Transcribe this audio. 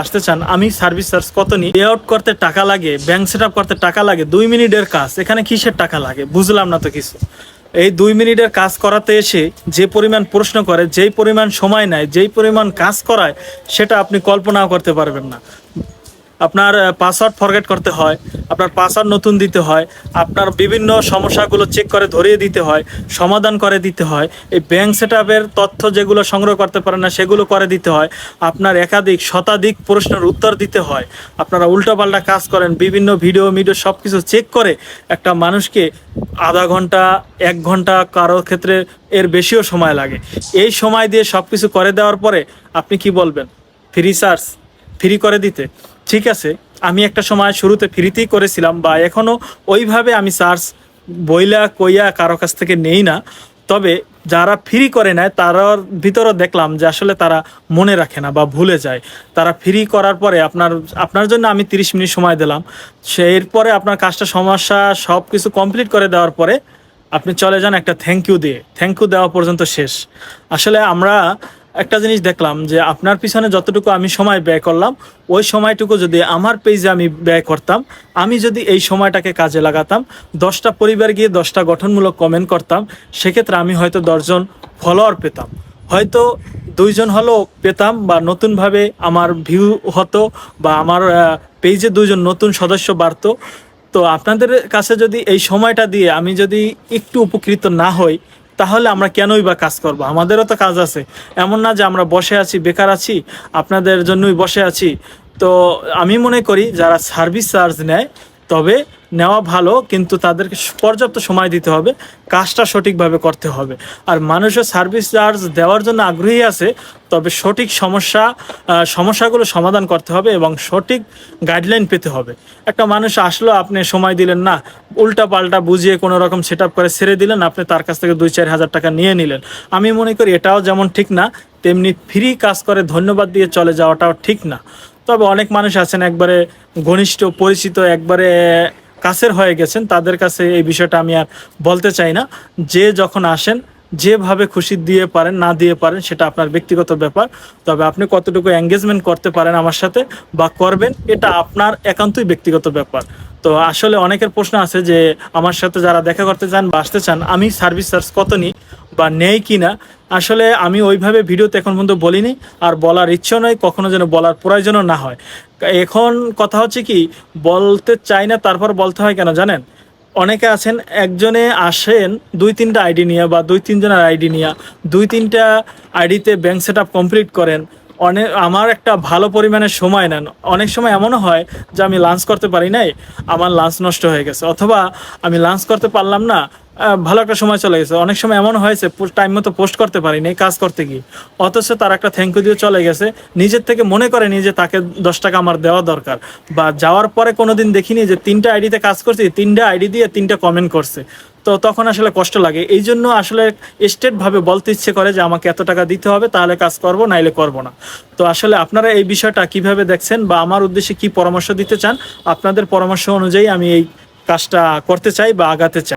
আসতে চান, আমি সার্ভিস চার্জ কত নিই? পে আউট করতে টাকা লাগে ব্যাংক সেট করতে টাকা লাগে, দুই মিনিটের কাজ। এখানে কিসের টাকা লাগে? বুঝলাম না তো কিছু। এই দুই মিনিটের কাজ করাতে এসে যে পরিমাণ প্রশ্ন করে, যেই পরিমাণ সময় নেয়, যেই পরিমাণ কাজ করায়, সেটা আপনি কল্পনাও করতে পারবেন না। আপনার পাসওয়ার্ড ফরগেট করতে হয়, আপনার পাসওয়ার্ড নতুন দিতে হয়, আপনার বিভিন্ন সমস্যাগুলো চেক করে ধরিয়ে দিতে হয়, সমাধান করে দিতে হয়, এই ব্যাংক সেট তথ্য যেগুলো সংগ্রহ করতে পারেন না, সেগুলো করে দিতে হয়, আপনার একাধিক, শতাধিক প্রশ্নের উত্তর দিতে হয়, আপনারা উল্টোপাল্টা কাজ করেন, বিভিন্ন ভিডিও মিডিও সব কিছু চেক করে একটা মানুষকে আধা ঘণ্টা, এক ঘণ্টা কারও ক্ষেত্রে এর বেশিও সময় লাগে। এই সময় দিয়ে সব কিছু করে দেওয়ার পরে আপনি কি বলবেন? ফ্রি চার্জ ফ্রি করে দিতে? ঠিক আছে, আমি একটা সময় শুরুতে ফ্রিতেই করেছিলাম বা এখনও ওইভাবে আমি চার্জ বইলা কইয়া কারও কাছ থেকে নেই না। তবে যারা ফ্রি করে নেয়, তারার ভিতরও দেখলাম যে আসলে তারা মনে রাখে না বা ভুলে যায়। তারা ফ্রি করার পরে আপনার আপনার জন্য আমি তিরিশ মিনিট সময় দিলাম। সে এরপরে আপনার কাজটা সমস্যা সব কিছু কমপ্লিট করে দেওয়ার পরে আপনি চলে যান একটা থ্যাংক ইউ দিয়ে। থ্যাংক ইউ দেওয়া পর্যন্ত শেষ। আসলে আমরা একটা জিনিস দেখলাম যে আপনার পিছনে যতটুকু আমি সময় ব্যয় করলাম, ওই সময়টুকু যদি আমার পেজে আমি ব্যয় করতাম, আমি যদি এই সময়টাকে কাজে লাগাতাম, দশটা পরিবার গিয়ে দশটা গঠনমূলক কমেন্ট করতাম, সেক্ষেত্রে আমি হয়তো দশজন ফলোয়ার পেতাম। হয়তো দুইজন হলো পেতাম বা নতুনভাবে আমার ভিউ হতো বা আমার পেজে দুইজন নতুন সদস্য বাড়তো। তো আপনাদের কাছে যদি এই সময়টা দিয়ে আমি যদি একটু উপকৃত না হই তাহলে আমরা কেনই বা কাজ করব? আমাদেরও তো কাজ আছে। এমন না যে আমরা বসে আছি, বেকার আছি, আপনাদের জন্যই বসে আছি। তো আমি মনে করি যারা সার্ভিস চার্জ নেয়, তবে নেওয়া ভালো, কিন্তু তাদেরকে পর্যাপ্ত সময় দিতে হবে, কাজটা সঠিকভাবে করতে হবে। আর মানুষের সার্ভিস চার্জ দেওয়ার জন্য আগ্রহী আছে, তবে সঠিক সমস্যা সমস্যাগুলো সমাধান করতে হবে এবং সঠিক গাইডলাইন পেতে হবে। একটা মানুষ আসলো, আপনি সময় দিলেন না উল্টা পাল্টা বুঝিয়ে কোনো রকম সেট করে ছেড়ে দিলেন, আপনি তার কাছ থেকে দুই চার হাজার টাকা নিয়ে নিলেন। আমি মনে করি এটাও যেমন ঠিক না, তেমনি ফ্রি কাজ করে ধন্যবাদ দিয়ে চলে যাওয়াটাও ঠিক না। তবে অনেক মানুষ আছেন, একবারে ঘনিষ্ঠ, পরিচিত, একবারে কাছের হয়ে গেছেন, তাদের কাছে এই বিষয়টা আমি আর বলতে চাই না। যে যখন আসেন, যেভাবে খুশি দিয়ে পারেন, না দিয়ে পারেন, সেটা আপনার ব্যক্তিগত ব্যাপার। তবে আপনি কতটুকু এঙ্গেজমেন্ট করতে পারেন আমার সাথে বা করবেন, এটা আপনার একান্তই ব্যক্তিগত ব্যাপার। তো আসলে অনেকের প্রশ্ন আছে যে, আমার সাথে যারা দেখা করতে চান বা আসতে চান, আমি সার্ভিস চার্জ কত নিই? বা নেই কি না আসলে আমি ওইভাবে ভিডিওতে এখন পর্যন্ত বলিনি, আর বলার ইচ্ছে নয় কখনো যেন বলার প্রয়োজনও না হয়। এখন কথা হচ্ছে কি, বলতে চাই না, তারপর বলতে হয় কেন জানেন? অনেকে আছেন, একজনে আসেন, দুই তিনটা আইডি নিয়ে বা দুই তিনজনের আইডি নিয়ে, দুই তিনটা আইডিতে ব্যাংক সেট কমপ্লিট করেন অনেক আমার একটা ভালো পরিমাণে সময় নেন। অনেক সময় এমনও হয় যে আমি লাঞ্চ করতে পারি নাই, আমার লাঞ্চ নষ্ট হয়ে গেছে। অথবা আমি লাঞ্চ করতে পারলাম না ভালো একটা সময় চলে গেছে। অনেক সময় এমন হয়েছে টাইম মতো পোস্ট করতে পারিনি কাজ করতে গিয়ে। অথচ তার একটা থ্যাংক ইউ দিয়ে চলে গেছে। নিজের থেকে মনে করেনি যে তাকে দশ টাকা আমার দেওয়া দরকার। বা যাওয়ার পরে কোনোদিন দেখিনি যে তিনটা আইডিতে কাজ করছি, তিনটা আইডি দিয়ে তিনটা কমেন্ট করছে। তো তখন আসলে কষ্ট লাগে। এই জন্য আসলে স্টেটভাবে বলতে ইচ্ছে করে যে আমাকে এত টাকা দিতে হবে, তাহলে কাজ করব, নাইলে করব না। তো আসলে আপনারা এই বিষয়টা কীভাবে দেখছেন বা আমার উদ্দেশ্যে কি পরামর্শ দিতে চান, আপনাদের পরামর্শ অনুযায়ী আমি এই কাজটা করতে চাই বা আগাতে চাই।